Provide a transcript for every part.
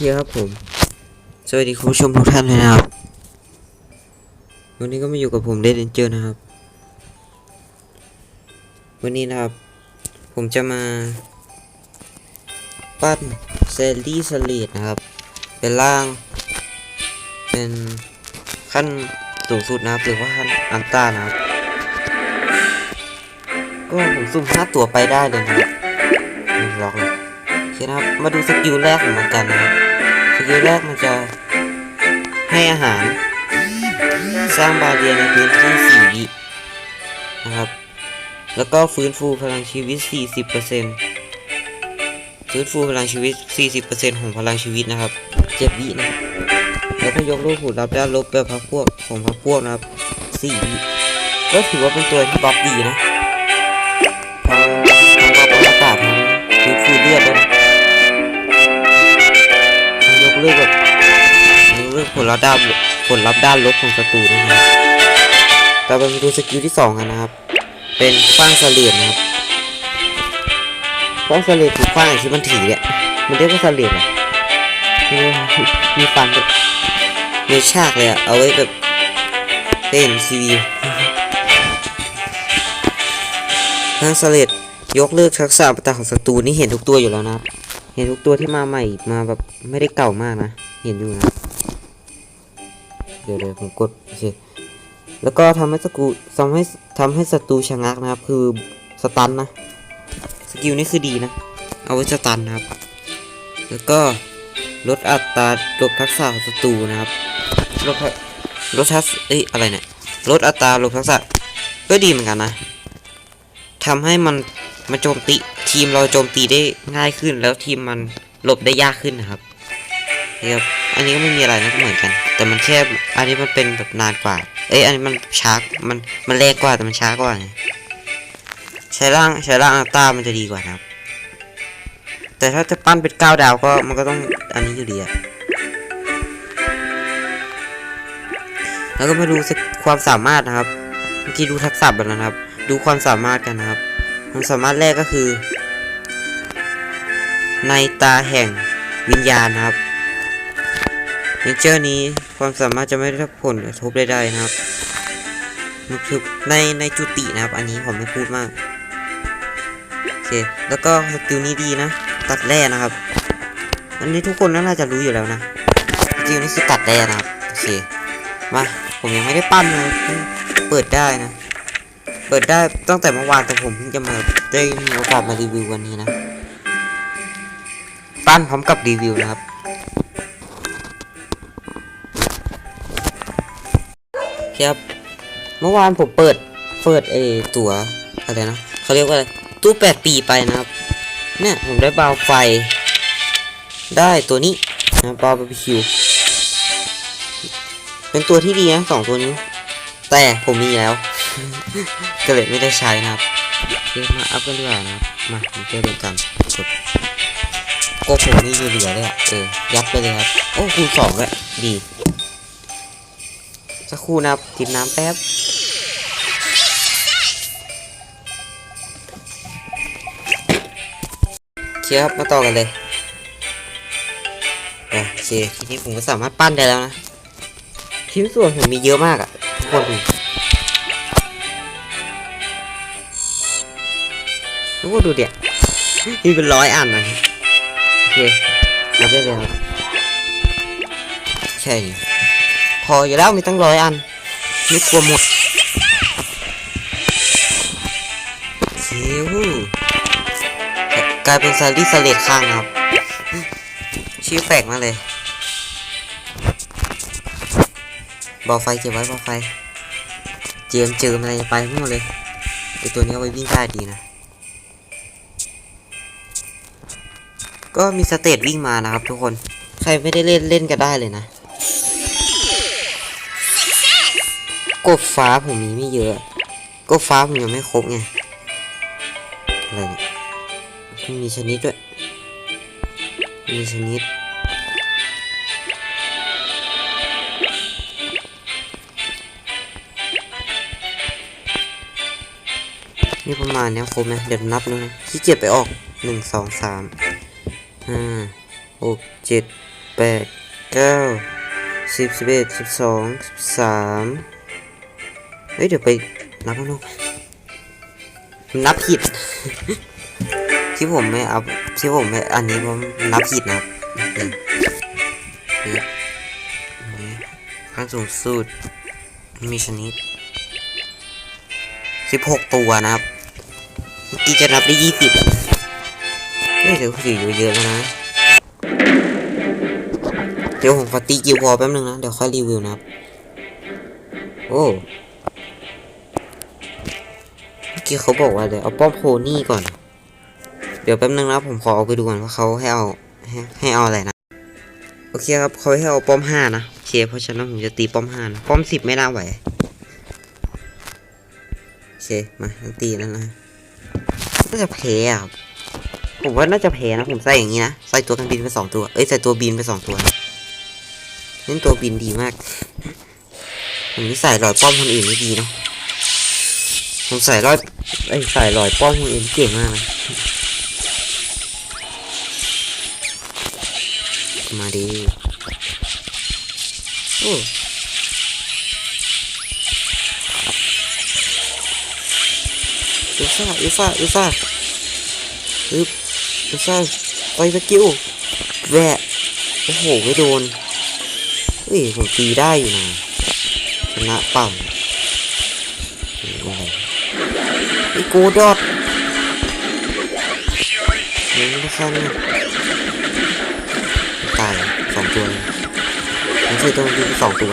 ครับผม สวัสดีคุณผู้ชมทุกท่านเลยนะครับ วันนี้ก็มาอยู่กับผมเดนเจอร์นะครับ วันนี้นะครับ ผมจะมา ปั้นเซลลี่สลีดนะครับ เป็นร่าง เป็นขั้นสูงสุดนะครับหรือว่าขั้นอันต้านะครับ ก็ผมสุ่มห้าตัวไปได้เลยนะครับล็อกเลยคนะครับ มาดูสกิลแรกของมันกันนะครับ สกิลแรกมันจะให้อาหาร สร้างบาเรียในพื้นที่สี่วินะครับ แล้วก็ฟื้นฟูพลังชีวิต 40%ฟื้นฟูพลังชีวิต 40%ของพลังชีวิตนะครับเจ็ดวินะแล้วก็ยกลูกหูรับด้านลบแบบพักพวกของพักพวกนะครับสี่วิก็ถือว่าเป็นตัวที่บัฟดีนะทั้งทั้งบัฟอากาศทั้งฟื้นฟูเลือดด้วยนะ เลิกแบบยกเลิกผลลัพธ์ด้านผลลัพธ์ด้านลบของศัตรูนะครับต่อไปมาดูสกิลที่สองกันนะครับ เป็นฟางเสลียนะครับฟางเสลียดคือฟางที่มันถือเนี่ยมันเรียกว่าเสลียดเหรอมีมีฟันด้วยมีฉากเลยอะเอาไว้แบบเล่นซีวีฟางเสลียดยกเลิกทักษะประตาของศัตรูนี่เห็นทุกตัวอยู่แล้วนะครับ ห็นทุกตัวที่มาใหม่มาแบบไม่ได้เก่ามากนะ เห็นอยู่นะ เดี๋ยวเดี๋ยวผมกดโอเคแล้วก็ทำให้สกูทำให้ทำให้ศัตรูชะงักนะครับ คือสตันนะ สกิลนี้คือดีนะ เอาไว้สตันนะครับ แล้วก็ลดอัตราลดทักษะของศัตรูนะครับลดลดทักษเอ้ยอะไรเนี่ยลดอัตราลดทักษะก็ดีเหมือนกันนะทำให้มัน มาโจมตีทีมเราโจมตีได้ง่ายขึ้น แล้วทีมมันหลบได้ยากขึ้นนะครับนี่ครับอันนี้ก็ไม่มีอะไรนะก็เหมือนกัน แต่มันแค่อันนี้มันเป็นแบบนานกว่า เอ้ยอันนี้มันช้ามันมันแรงกว่าแต่มันช้ากว่าใช้ร่างใช้ร่างอัลต้ามันจะดีกว่านะครับ แต่ถ้าจะปั้นเป็นเก้าดาวก็มันก็ต้องอันนี้อยู่ดีอะแล้วก็มาดูสักความสามารถนะครับเมื่อกี้ดูทักษะไปแล้วนะครับ ดูความสามารถกันนะครับ ความสามารถแรกก็คือ ในตาแห่งวิญญาณครับเนเจอร์นี้ความสามารถจะไม่ได้รับผลกระทบใดๆนะครับมันคือในในจุตินะครับ อันนี้ผมไม่พูดมากโอเคแล้วก็สกิลนี้ดีนะ ตัดแร่นะครับ อันนี้ทุกคนน่าจะรู้อยู่แล้วนะสกิลนี้คือตัดแร่นะครับโอเคมาผมยังไม่ได้ปั้นเลยเปิดได้นะ เปิดได้ตั้งแต่เมื่อวานแต่ผมเพิ่งจะมาได้มีโอกาสมารีวิววันนี้นะปั้นพร้อมกับรีวิวนะครับครับเมื่อวานผมเปิดเปิดเอตัวอะไรนะเขาเรียกว่าอะไรตู้แปดปีไปนะครับ เนี่ยผมได้บาวไฟ ได้ตัวนี้นะบาวบาร์บีคิวเป็นตัวที่ดีนะสองตัวนี้ แต่ผมมีแล้ว ก็เลยไม่ได้ใช้นะครับเดี๋ยวมาอัพกันดีกว่านะครับมาผมจะเล่นกันกดโก็ผมนี่เหลือเลยอะเออยัดไปเลยครับ โอ้คูณสองเลยดีสักครู่นะครับกินน้ำแป๊บเคครับมาต่อกันเลยโอเคทีนี้ผมก็สามารถปั้นได้แล้วนะชิ้นส่วนผมมีเยอะมากอะ่ะทุกคนดู ทุกคนดูเดี๋ยวมีเป็นร้อยอันนะโอเคนับได้เลยครับใช่พออยู่แล้วมีตั้งร้อยอันไม่กลัวหมดคิวกลายเป็นซารีสเลดข้างครับ ชื่อแปลกมากเลยบอไฟเก็บไว้บอไฟ เจียมเจิมอะไรไปหมดเลยไอตัวนี้เอาไว้วิ่งได้ดีนะ ก็มีสเตจวิ่งมานะครับทุกคน ใครไม่ได้เล่นเล่นก็ได้เลยนะ กบฟ้าผมมีไม่เยอะ กบฟ้าผมยังไม่ครบไง อะไรเนี่ยมีชนิดด้วย มีชนิดนี่ประมาณเนี้ยครบไหมเดี๋ยวนับนะขี้เกียจไปออกหนึ่งสองสาม ห้าหกเจ็ดแปดเก้าสิบสิบเอ็ดสิบสองสิบสามเฮ้ย เดี๋ยวไปนับข้างนอกนับผิด ที่ผมไม่อัพที่ผมไม่อันนี้ผมนับผิดนะครับขั้นสูงสุดมีชนิดสิบหกตัวนะครับเมื่อกี้จะนับได้ยี่สิบ เไม่เจอผู้หญิเยอะแล้วนะ เดี๋ยวผมฟตีกิวพอแป๊บนึงนะ เดี๋ยวค่อยรีวิวนะครับ โอ้เมื่อกี้เขาบอกว่าเดี๋ยวเอาป้อมโพนี่ก่อน เดี๋ยวแป๊บนึงนะผมขอเอาไปดูก่อนว่าเขาให้เอาให้เอาอะไรนะ โอเคครับเขาให้เอาป้อมห้านะโอเคเพราะฉะนั้นผมจะตีป้อมห้านะป้อมสิบไม่น่าไหวโอเคมาตีแล้วนะก็จะแพ้ครับ ผมว่าน่าจะแพ้นะ ผมใส่อย่างนี้นะ ใส่ตัวกันบินไปสองตัว เอ้ย ใส่ตัวบินไปสองตัวเล่นตัวบินดีมากผมนี่ใส่รอยป้อมคนอื่นไม่ดีเนาะ ผมใส่รอยไอ้ยใส่รอยป้อมคนอื่นเก่งมากนะมาดีโอ้อุซ่าอุซ่าอุซ่าอึบ อุซ่าไปสกิลแหวะโอ้โหไม่โดนเฮ้ยผมตีได้อยู่นะชนะปั่มไอ้โกดอดมันไม่ขั้นตายสองตัวเลยมันคือตัวที่สองตัว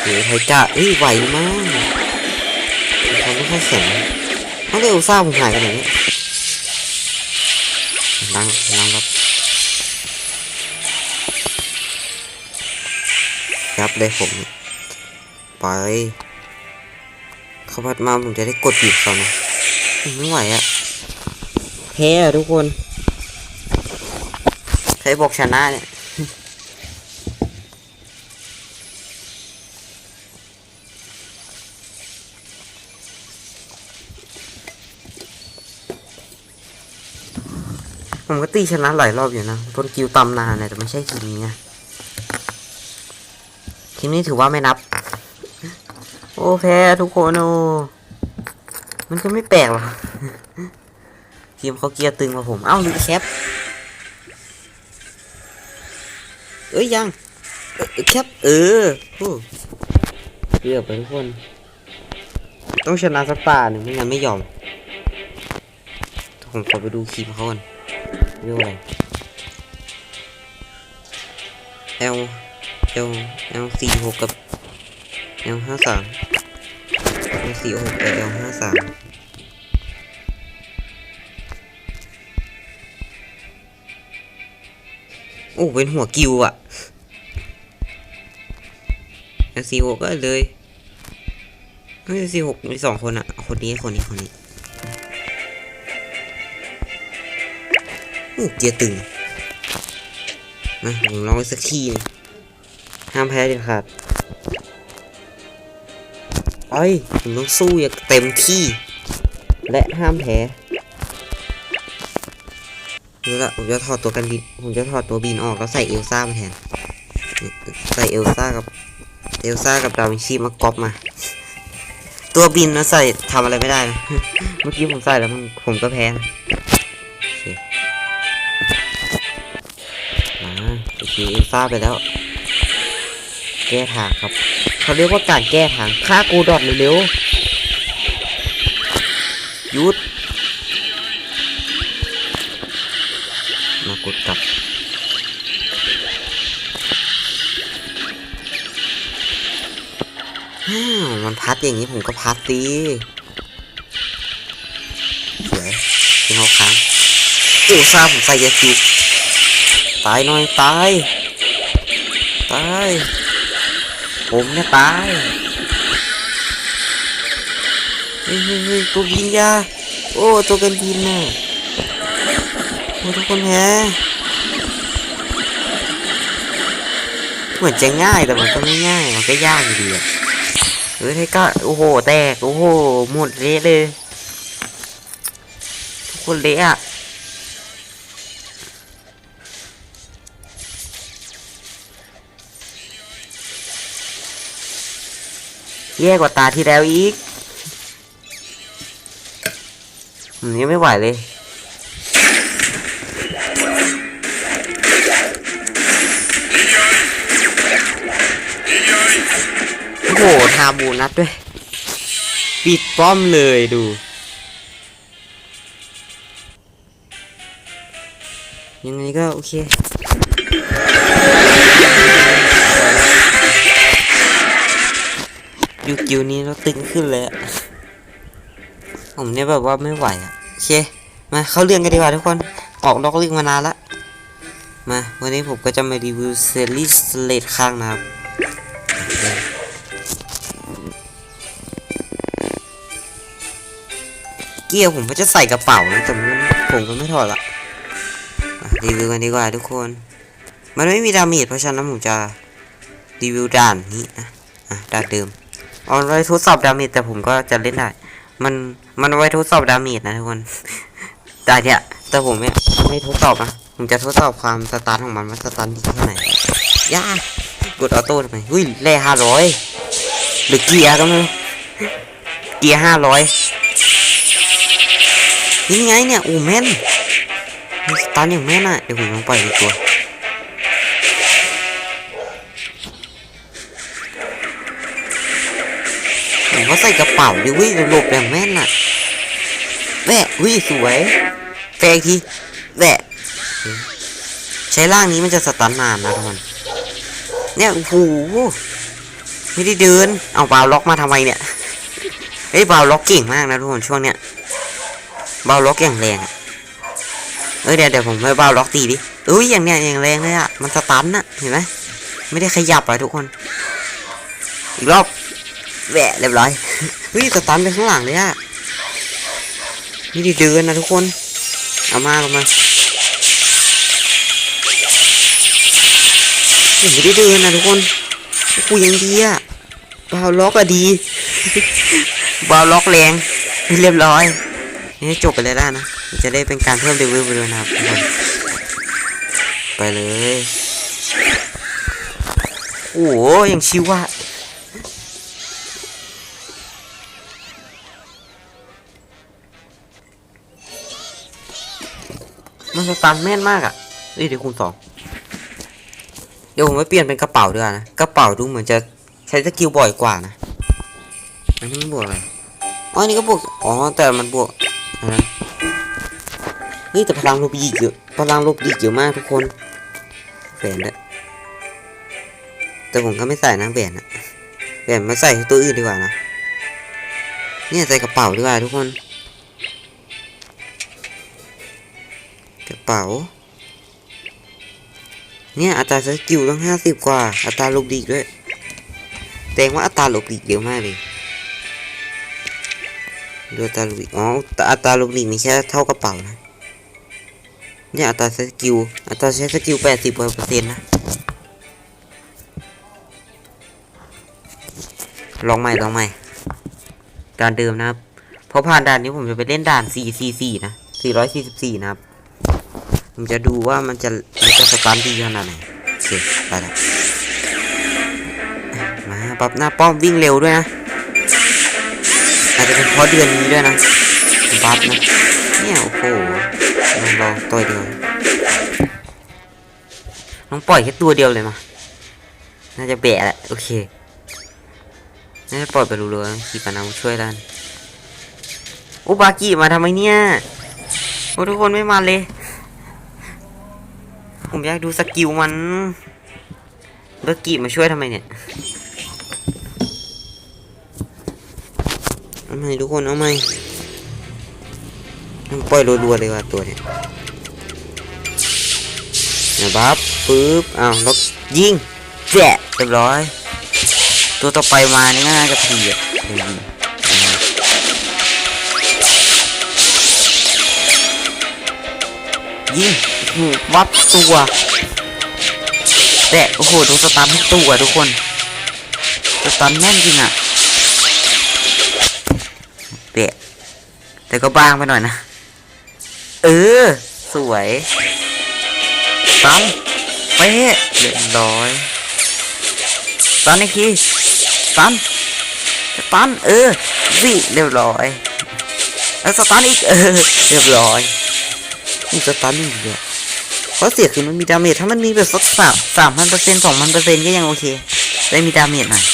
โอ้ยไทกะเอ้ยไหวมากเขาไม่ค่อยแข็งเขาเลยอุตส่าห์ผมหายไปไหนเนี่ย ล้างล้างครับยับเลยผม ไปเขาพัดมาผมจะได้กดบีบเขานะไม่ไหวอะแพ้อะทุกคน ใครบอกชนะเนี่ย ผมก็ตีชนะหลายรอบอยู่นะต้นกิวตำนานเลยแต่ไม่ใช่ทีมนี้ไงทีมนี้ถือว่าไม่นับ โอ้แพ้ทุกคนโอ้มันก็ไม่แปลกหรอกทีมเขาเกียร์ตึงกว่าผม เอ้าดูแคปเอ้ยยังแคปเออโอ้เกือบไปทุกคน ต้องชนะสักตาหนึ่งไม่งั้นไม่ยอม ผมขอไปดูคลิปเขาก่อน เรียกว่าอะไร L L L สี่หกกับ L ห้าสาม L สี่หกกับ L ห้าสามโอ้ เป็นหัวกิวอะ L สี่หกก็เลยเฮ้ย L สี่หกมีสองคนอะคนนี้คนนี้คนนี้ เกียตึงมาผมลองไว้สักทีห้ามแพ้เด็ดขาดไปผมต้องสู้อย่างเต็มที่ และห้ามแพ้นี่ละผมจะถอดตัวกันบินผมจะถอดตัวบินออกแล้วใส่เอลซ่ามาแทน ใส่เอลซ่ากับเอลซ่ากับดาวินชีมาก๊อปมา ตัวบินนะใส่ทำอะไรไม่ได้นะ เมื่อกี้ผมใส่แล้วมันผมก็แพ้นะ โอเคเอลซ่าไปแล้ว แก้ทางครับ เขาเรียกว่าการแก้ทางฆ่ากูดอดเร็วๆหยุดมากดกลับมันพัดอย่างนี้ผมก็พัดดีสวยเป็นเอาค้างโอ้ซาผมใส่ยาคิว ตายหน่อยตาย ตาย ผมเนี่ยตายเฮ้ยเฮ้ยตัวบินยา โอ้ตัวกันบินน่ะโอ้ทุกคนแพ้เหมือนจะง่ายแต่มันก็ไม่ง่ายมันก็ยากอยู่ดีอะเฮ้ยก้าโอ้โหแตกโอ้โหหมดเละเลยทุกคนเละอะ แย่กว่าตาที่แล้วอีกอันนี้ไม่ไหวเลย โอ้โหทาบูนัดด้วย ปิดป้อมเลยดู ยังไงก็โอเค ยูกิวนี้เราตึงขึ้นเลยอะผมเนี่ยแบบว่าไม่ไหวอะโอเค มาเข้าเรื่องกันดีกว่าทุกคน ออกนอกเรื่องมานานละ มา วันนี้ผมก็จะมารีวิวเซรีสเลดข้างนะครับเกียร์ผมก็จะใส่กระเป๋านะแต่ผมก็ไม่ถอดละรีวิวกันดีกว่าทุกคน มันไม่มีดาเมจเพราะฉะนั้นผมจะรีวิวด่านนี้นะะด่านเดิม เอาไว้ทดสอบดาเมจแต่ผมก็จะเล่นได้ มันมันไว้ทดสอบดาเมจนะทุกคนได้เนี่ยแต่ผมเนี่ยไม่ทดสอบนะผมจะทดสอบความสตาร์ทของมันว่าสตาร์ทดีแค่าไหนยากกดออโต้ทำไมหุ้ยแร่ห้าร้อยหรือเกียร์ก็ไม่รู้เกียร์ห้าร้อยนี่ไงเนี่ยอูแม่นสตาร์ทอย่างแม่นอะเดี๋ยวผมลองปล่อยตัว ผมก็ใส่กระเป๋าดิวิหลบอย่างแม่นอะแวะวิสวยแฟกทีแวะใช้ร่างนี้มันจะสตาร์ทนานนะทุกคนเนี่ยโอ้โหไม่ได้เดิน เอาบาวล็อกมาทำไมเนี่ยเฮ้ยบาวล็อกเก่งมากนะทุกคนช่วงเนี้ยเบาล็อกอย่างแรงเอ้ยเดี๋ยวเดี๋ยวผมไปเบาล็อกตีดิเอ้ยอย่างเนี้ยอย่างแรงเลยอะมันสตันอะเห็นไหมไม่ได้ขยับอะทุกคน อีกรอบ แหวะเรียบร้อยเฮ้ยสตันไปข้างหลังเลยอะนี่ดีเดินนะทุกคน เอามาลงมาเฮ้ยไม่ได้เดินนะทุกคนกูยังดีอะบาล็อกอะดีบาล็อกแรงเรียบร้อยนี่จบไปเลยได้นะ จะได้เป็นการเพิ่มเลเวลไปด้วยนะครับทุกคนไปเลย โอ้โหยังชิวอะ มันสตันแม่นมากอะเอ้ยเดี๋ยวคูณสองเดี๋ยวผมไปเปลี่ยนเป็นกระเป๋าด้วยนะ กระเป๋าดูเหมือนจะใช้สกิลบ่อยกว่านะอันนี้มันบวกอะไรอ๋อนี่ก็บวก อ๋อ แต่มันบวกนนั้นเฮ้ยแต่พลังลบดีเยอะ พลังลบดีเยอะมากทุกคนแหวนด้วยแต่ผมก็ไม่ใส่นะแหวนอะแหวนมาใส่ตัวอื่นดีกว่านะ เนี่ยใส่กระเป๋าดีกว่าทุกคน เป๋า เนี่ยอัตราสกิลต้องห้าสิบกว่า อัตราลบดีด้วยแสดงว่าอัตราลบดีเยอะมากเลยดูอัตราลูกหลีกอ๋ออัตราลูกหลีกมีแค่เท่ากระเป๋านะเนี่ยอัตราสกิลอัตราใช้สกิลแปดสิบกว่าเปอร์เซ็นต์นะลองใหม่ลองใหม่ด่านเดิมนะครับพอผ่านด่านนี้ผมจะไปเล่นด่าน 4 4 4 นะ 444 นะครับ ผมจะดูว่ามันจะมันจะสตันดีขนาดไหนโอเคไปแล้วมาปรับหน้าป้อมวิ่งเร็วด้วยนะอาจจะเป็นเพราะเดือนนี้ด้วยนะบัฟนะเนี่ยโอ้โหลองลองตัวเดียวลองปล่อยแค่ตัวเดียวเลยมาน่าจะแบะแหละโอเคน่าจะปล่อยไปรู้เลยขี่ปานาช่วยกันโอ้บากิมาทำไมเนี่ยโอ้ทุกคนไม่มาเลย ผมอยากดูสกิลมันบากิมาช่วยทำไมเนี่ยเอาใหม่ทุกคนเอาใหม่มันปล่อยรัวๆเลยว่ะตัวเนี้ยนะบัฟปึ๊บอ้าวแล้วยิงแจ๊ะเรียบร้อย ตัวต่อไปมานี่น่าจะพีอะยิง หวับตัวแต่โอ้โหตัวสตันทุกตัวทุกคนสตันแน่นจริงอะเปะแต่ก็บางไปหน่อยนะ เออ สวยตันเป๊ะเรียบร้อยตันอีกทีตันตันเออสิเรียบร้อยแล้วสตันอีกเออเรียบร้อยนี่สตันอีกเดีย เพราะเสียคือมันมีดาเมจถ้ามันมีแบบสักสามสามพันเปอร์เซ็นต์สองพันเปอร์เซ็นต์ก็ยังโอเค ได้มีดาเมจหน่อย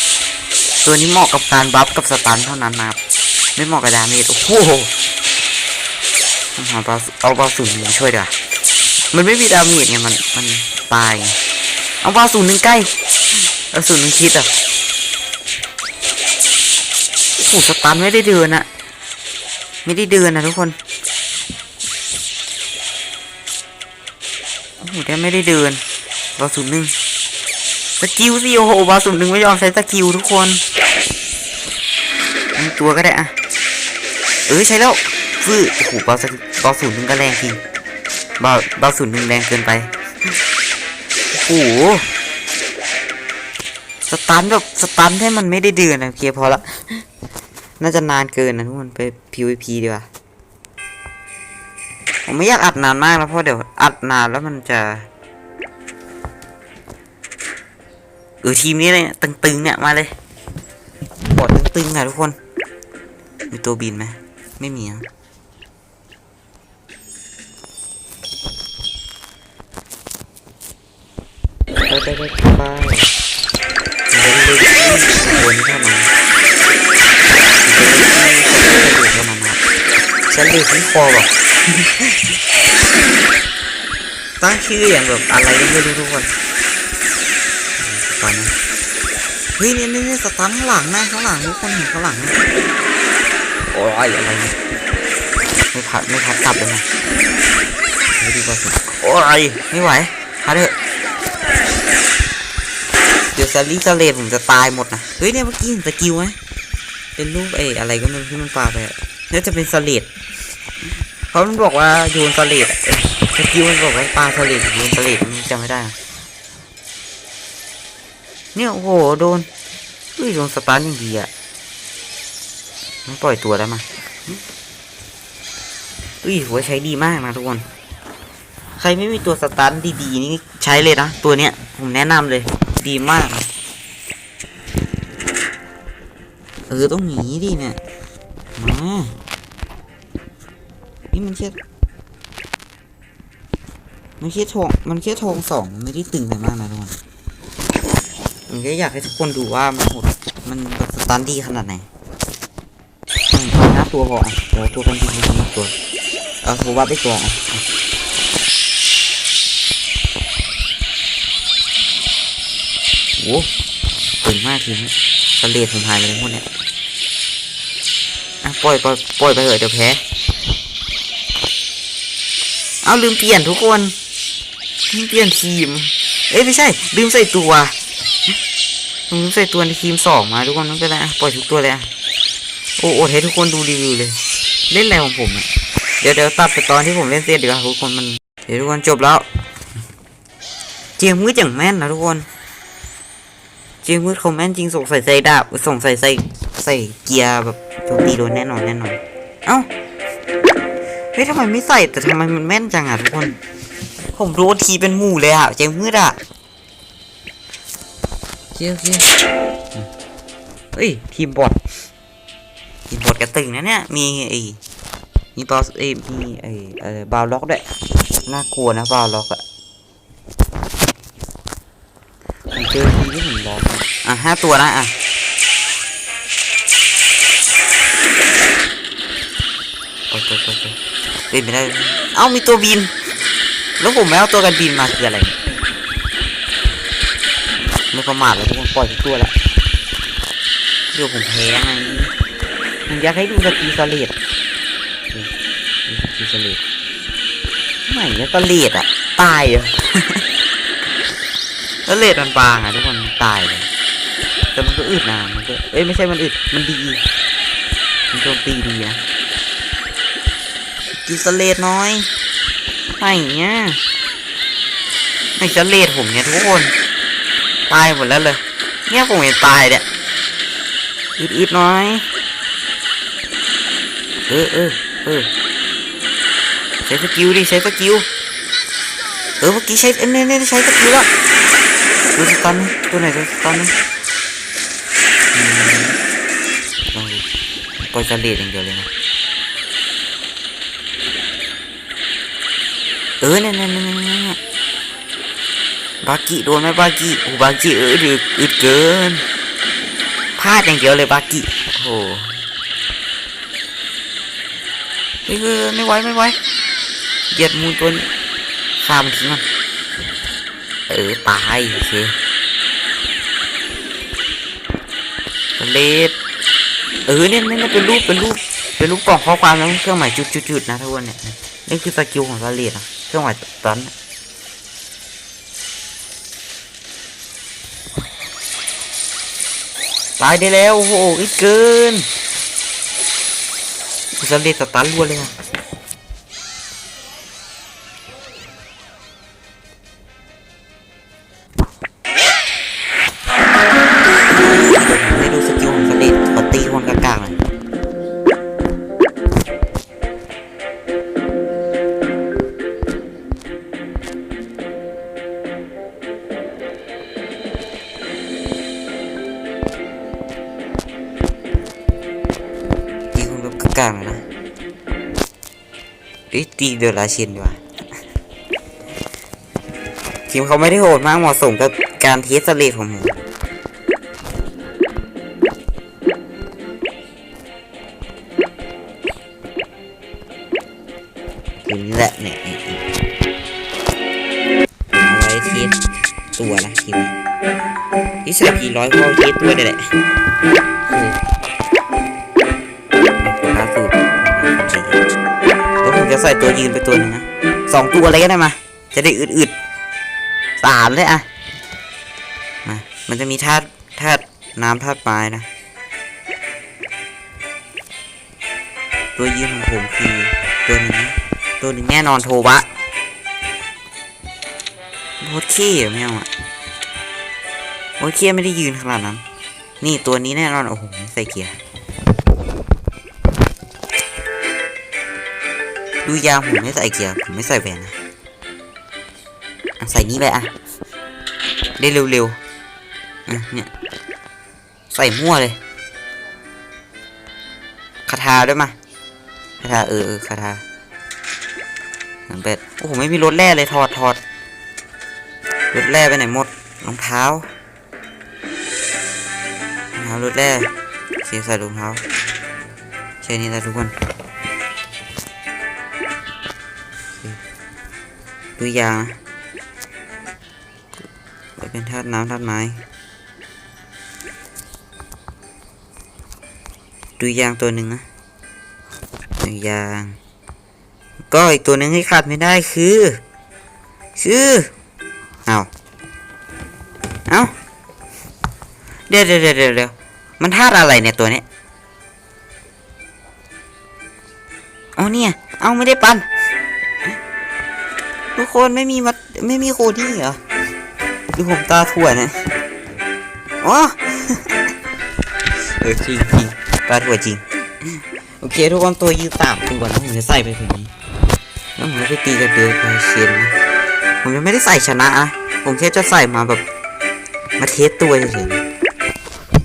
ตัวนี้เหมาะกับการบัฟกับสตันเท่านั้นนะครับไม่เหมาะกับดาเมจโอ้โหเอาบาเอาบาสูนมาช่วยดีกว่ามันไม่มีดาเมจไงมันมันตายเอาบาสูนหนึ่งใกล้เอาสูนหนึ่งคิดอะโอ้โหสตันไม่ได้เดินอะไม่ได้เดินนะทุกคน โอ้โหแกไม่ได้เดินบาสุนหนึ่งสกิลสิโอโหบาสุนหนึ่งไม่ยอมใช้สกิลทุกคนมีตัวก็ได้อะเออใช้แล้วฟื้อโอ้โหบาสุบาสุนหนึ่งก็แรงจริงบาบาสุนหนึ่งแรงเกินไปโอ้โหสตันแบบสตันให้มันไม่ได้เดินนะโอเคพอละน่าจะนานเกินนะทุกคนไป PVP ดีกว่า ผมไม่อยากอัดนานมากแล้วเพราะเดี๋ยวอัดนานแล้วมันจะเออทีมนี้เลยตึงๆเนี่ยมาเลยบอดตึงๆอะทุกคน มีตัวบินไหมไม่มีอะไปไปไปไปเดินเลยวนเข้ามาฉันดูที่คอแบบ ตั้งชื่ออย่างแบบอะไรก็ไม่รู้ทุกคนตอนนี้เฮ้ยนี่นี่สตันข้างหลังนะข้างหลังทุกคนเห็นข้างหลังนะโอ้ยอะไรไม่พัดไม่พัดกลับเลยนะไม่ดีกว่าสิโอ้ยไม่ไหวพัดเถอะเดี๋ยวซารีซาเลดผมจะตายหมดนะเฮ้ยเนี่ยเมื่อกี้เห็นสกิลไหมเป็นรูปเออะไรก็ไม่รู้ที่มันปาไปอะน่าจะเป็นสเลด เพราบอกว่าโยนสเลดเอ้ยสกิลมันบอกว่าปลาสเลดโยนสเลดจำไม่ได้ เนี่ยโอ้โหโดนเฮ้ยโดนสตาร์ทอย่างดีอะมันปล่อยตัวได้มาเฮ้ยหัวใช้ดีมากนะทุกคน ใครไม่มีตัวสตาร์ทดีๆนี่ใช้เลยนะ ตัวเนี้ยผมแนะนำเลย ดีมาก เออต้องหนีดิเนี่ยมา นี่มันแค่มันแค่ทองมันแค่ทองสองไม่ได้ตึงอะไรมากนะทุกคนผมแค่อยากให้ทุกคนดูว่ามันหดมันสตันดีขนาดไหนอืมห้าตัวพอเดี๋ยวตัวกันดีดีตัวเอาโทรว่าไปตัวอะโอ้เก่งมากทีนี้สเลดผมหายไปเลยหมดเนี่ยอะปล่อยปล่อยปล่อยไปเถอะเดี๋ยวแพ้ เอาลืมเปลี่ยนทุกคนลืมเปลี่ยนทีม เอ้ยไม่ใช่ ลืมใส่ตัวลืมใส่ตัวในทีมสองมาทุกคนไม่เป็นไรอะปล่อยทุกตัวเลยอะโอ้โอดให้ทุกคนดูรีวิวเลย เล่นอะไรของผมเดี๋ยวเดี๋ยวตัดไปตอนที่ผมเล่นเสร็จดีกว่าทุกคนมันเดี๋ยวทุกคนจบแล้วเจียงมืดอย่างแม่นนะทุกคนเจียงมืดเขาแม่นจริงส่งใส่ใส่ดาบส่งใส่ใส่ใส่เกียร์แบบโจมตีโดนแน่นอนแน่นอนเอ้า เฮ้ยทำไมไม่ใส่แต่ทำไมมันแม่นจังอะทุกคน ผมโดนทีเป็นหมู่เลยอะเจียงมืดอะเจียวเจียวเฮ้ยทีมบอททีมบอทกระตึงนะเนี่ยมีไอ้มีบอสเอ้มีไอ้เออบาวล็อกด้วยน่ากลัวนะบาวล็อกอะผมเจอทีที่ผมล็อกอะห้าตัวนะอะโอ้ยโอ้ย โอ้ยโอ้ยบินไม่ได้ เอ้ามีตัวบิน แล้วผมไม่เอาตัวกันบินมาคืออะไร ไม่ประมาทเลยทุกคนปล่อยทุกตัวแล้วเดี๋ยวผมแพ้ไงผมอยากให้ดูสกีสเลดสกีสเลดไม่เนี่ยสเลดอะตายเหรอสเลดมันบางอะทุกคนตายเลยแต่มันก็อึดนะมันก็เอ้ยไม่ใช่มันอึดมันดีมันโจมตีดีนะ กินสเลดน้อยไอ้เงี้ยไอ้สเลดผมเนี่ยทุกคน ตายหมดแล้วเลย เนี่ยผมเห็นตายเนี่ยอึดๆน้อย เออเออเออใช้สกิลดิใช้สกิลเออเมื่อกี้ใช้เอ้ยเนี่ยเนี่ยใช้สกิลแล้วดูสตันตัวไหนตัวสตันนี่อืมล่อยสเลดอย่างเดียวเลยนะ เออเนี่ยเนี่ยเนี่ยเนี่นี่บากิโดนไหมบากิโอ้บากิเออดึกอึดเกินพลาดอย่างเดียวเลยบากิโอ้โหเฮ้ยไม่ไหวไม่ไหวเหยียดมูลตัวนี้ฆ่ามันทิ้งมันเออตายโอเคเลดเออเนี่ยนี่ยเนี่เป็นรูปเป็นรูปเป็นรูปกล่องข้อความแล้วเครื่องหมายจุดๆๆนะทุกคนเนี่ยนี่คือสกิลของสเลดอะ เครื่องหมายตันตายได้แล้ว โอ้โหอีกเกินสำเร็จสตันรัวเลยอะ เอ้ยตีเดอราเชนดีกว่าทีมเขาไม่ได้โหดมากเหมาะสมกับการเทสสเร็จของผมทีนี้แหละเนี่ยเอาไว้ทีตัวนะทีนี้ที่ใส่กี่ร้อยก็ทีตัวนี่แหละ ส่ตัวยืนไปตัวหนึงนะสองตัวอะไรก็ได้มา จะได้อึดๆสามเลยอะมามันจะมีธาตุธาตุน้ำธาตุไม้นะ ตัวยืนของผมคือตัวนึงนะตัวหนึ่งแน่นอนโทวะโคตรขี้ไม่เอาอะโคตรขี้ไม่ได้ยืนขนาดนั้น นี่ตัวนี้แน่นอนโอ้โหใส่เกียร์ ดูยางผมไม่ใส่เกียร์ผมไม่ใส่แหวนนะใส่นี้ไปอะ ได้เร็วๆเนี่ยใส่มั่วเลยคาถาด้วยมาคาถาเออเออคาถาหนังเป็ดโอ้โหไม่มีรถแร่เลยถอดถอดรถแร่ไปไหนหมดรองเท้ารองเท้ารถแร่เสียใส่รองเท้าใช่นี่แหละทุกคน ดูยางนะไว้เป็นธาตุน้ำธาตุไม้ดูยางตัวหนึ่งนะดูยาง ก็อีกตัวหนึ่งที่ขาดไม่ได้คือ คือเอาเอาเดี๋ยวเดี๋ยวเดี๋ยวเดี๋ยวมันธาตุอะไรเนี่ยตัวนี้ยเอาเนี่ย เอาไม่ได้ปัน กคนไม่มีวัดไม่มีโคดี้เหรอดูผมตาถั่วนะอ๋อเออจริงจริงตาถั่วจริง โอเคทุกคนตัวยืดสามตัวนะผมจะใส่ไปถึงนี้แล้วผมก็ไปตีกับเดลคาเชนนผมยังไม่ได้ใส่ชนะอะผมแค่จะใส่มาแบบมาเทสตัวเฉย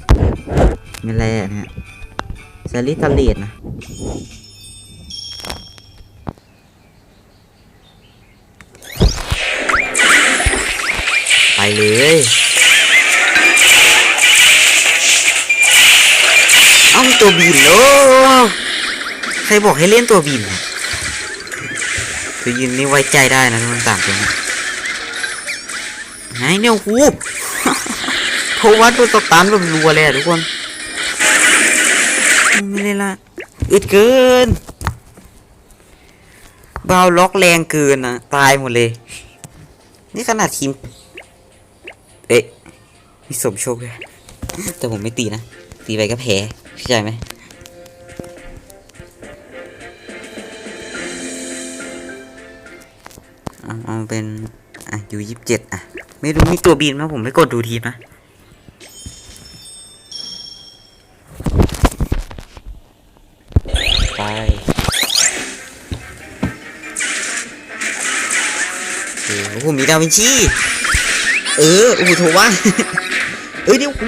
ๆไม่แร่นะฮะซาลิทาเลตนะ เลย เอาตัวบินโอ้ใครบอกให้เล่นตัวบินตัวยืนนี่ไว้ใจได้นะทุกคนต่างกันไงเนี่ยหูโทวัดตัวตันแบบรัวเลยอะทุกคน ไม่ได้ละอึดเกินเบาล็อกแรงเกินนะตายหมดเลย นี่ขนาดทีม เอ๊ะมีสมโชคด้วยแต่ผมไม่ตีนะ ตีไปก็แพ้เข้าใจไหมเอาเป็นอะอยู่ยี่สิบเจ็ดอะ ไม่รู้มีตัวบินไหมผมไม่กดดูทีมนะไปโอ้โหมีดาวินชี เออโอ้โหโถว่าเอ้ยเดี๋ยวกู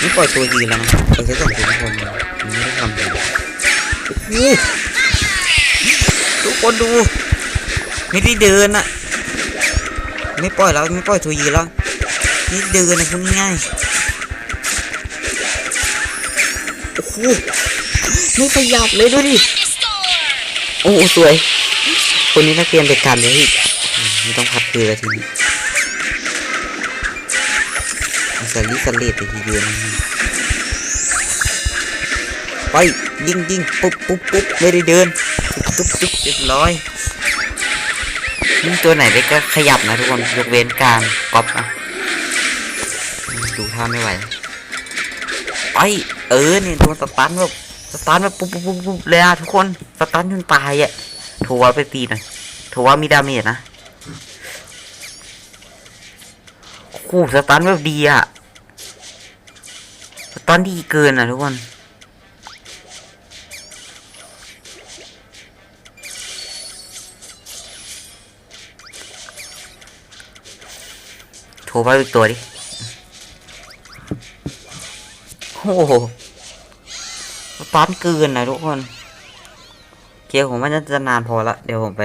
นี่ปล่อยตัวยืนแล้วนะเออแค่สองตัวทุกคนมันไม่ได้ทำเลยโอ้ทุกคนดู ไม่ได้เดินอะไม่ปล่อยแล้วไม่ปล่อยตัวยืนแล้วนี่เดินนะคุณง่ายโอ้โหไม่ขยับเลยดูดิโอ้สวยคนนี้นักเรียนเด็กกันเลยพี่ ไม่ต้องพัดคือแล้วทีนี้สลิดสลิดแต่ทีเดียวไปยิงยิงปุ๊บปุ๊บปุ๊บไม่ได้เดินปุ๊บปุ๊บเรียบร้อยนี่ตัวไหนได้ก็ขยับนะทุกคนยกเว้นการก๊อปนะอืมดูท่าไม่ไหวไปเออเนี่ยโดนสตันแบบสตันแบบปุ๊บปุ๊บปุ๊บปุ๊บเลยอะทุกคนสตันจนตายอะโทว่าไปตีหน่อยโทว่ามีดาเมจนะ โอ้โหสตันแบบดีอะสตันดีเกินอะทุกคนโทรไปอีกตัวดิ โอ้โหสตาร์ทเกินนะทุกคนโอเคผมว่าน่าจะนานพอละ เดี๋ยวผมไป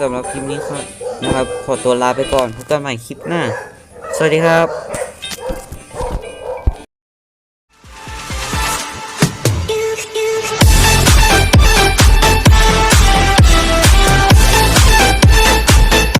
สำหรับคลิปนี้ครับนะครับ ขอตัวลาไปก่อนพบกันใหม่คลิปหน้า สวัสดีครับ